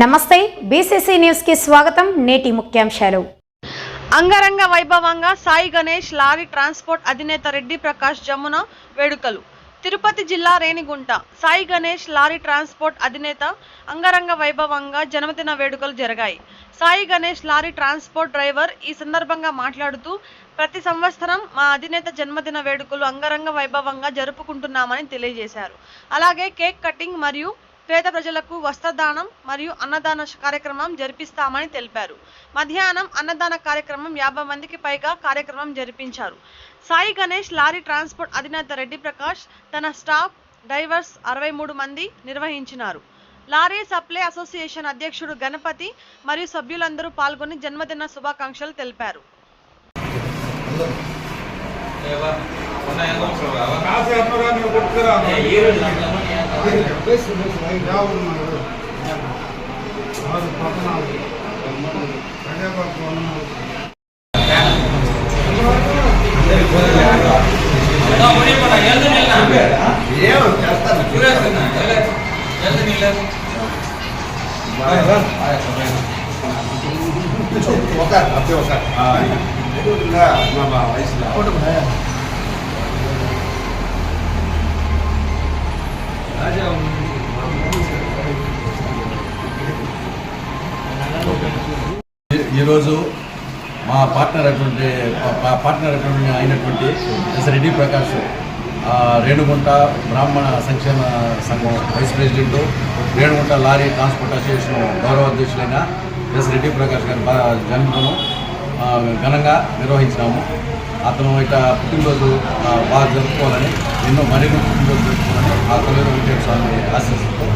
నమస్తే బీసీసీ న్యూస్కి స్వాగతం నేటి ముఖ్యాంశాలు. అంగరంగ వైభవంగా సాయి గణేష్ లారీ ట్రాన్స్పోర్ట్ అధినేత రెడ్డి ప్రకాష్ జమున వేడుకలు. తిరుపతి జిల్లా రేణిగుంట సాయి గణేష్ లారీ ట్రాన్స్పోర్ట్ అధినేత అంగరంగ వైభవంగా జన్మదిన వేడుకలు జరిగాయి. Sai Ganesh lorry transport driver ఈ సందర్భంగా మాట్లాడుతూ ప్రతి సంవత్సరం మా అధినేత జన్మదిన వేడుకలు అంగరంగ వైభవంగా జరుపుకుంటున్నామని తెలియజేశారు. అలాగే కేక్ కటింగ్ మరియు పేద ప్రజలకు వస్త్రదానం మరియు అన్నదాన కార్యక్రమం జరిపిస్తామని తెలిపారు. మధ్యాహ్నం అన్నదాన కార్యక్రమం యాభై మందికి పైగా కార్యక్రమం జరిపించారు. సాయి గణేష్ లారీ ట్రాన్స్పోర్ట్ అధినేత రెడ్డి ప్రకాష్ తన స్టాఫ్ డ్రైవర్స్ అరవై మూడు మంది నిర్వహించినారు. లారీ సప్లై అసోసియేషన్ అధ్యక్షుడు గణపతి మరియు సభ్యులందరూ పాల్గొని జన్మదిన శుభాకాంక్షలు తెలిపారు. ಕಾಸು பேசு பேசு ஞாபகம் ஆறு பதினாலு கல்யாணம் அப்படியே உட்கார் நம்ம போட்டு ఈరోజు మా పార్ట్నర్ అటువంటి పార్ట్నర్ అటువంటి అయినటువంటి ఎస్ రెడ్డి ప్రకాష్ రేణుగుంట బ్రాహ్మణ సంక్షేమ సంఘం vice president Renigunta lorry transport association గౌరవ అధ్యక్షులైన ఎస్ రెడ్డి ప్రకాష్ గారి బా- జన్మదినం ఘనంగా నిర్వహించినాము. అతను ఇట పుట్టినరోజు బాగా జరుపుకోవాలని ఎన్నో మరిన్ని పుట్టినరోజు జరుపుకోవాలని ఆ తొలి వెంకటేశ్వర స్వామి ఆశీస్సులతో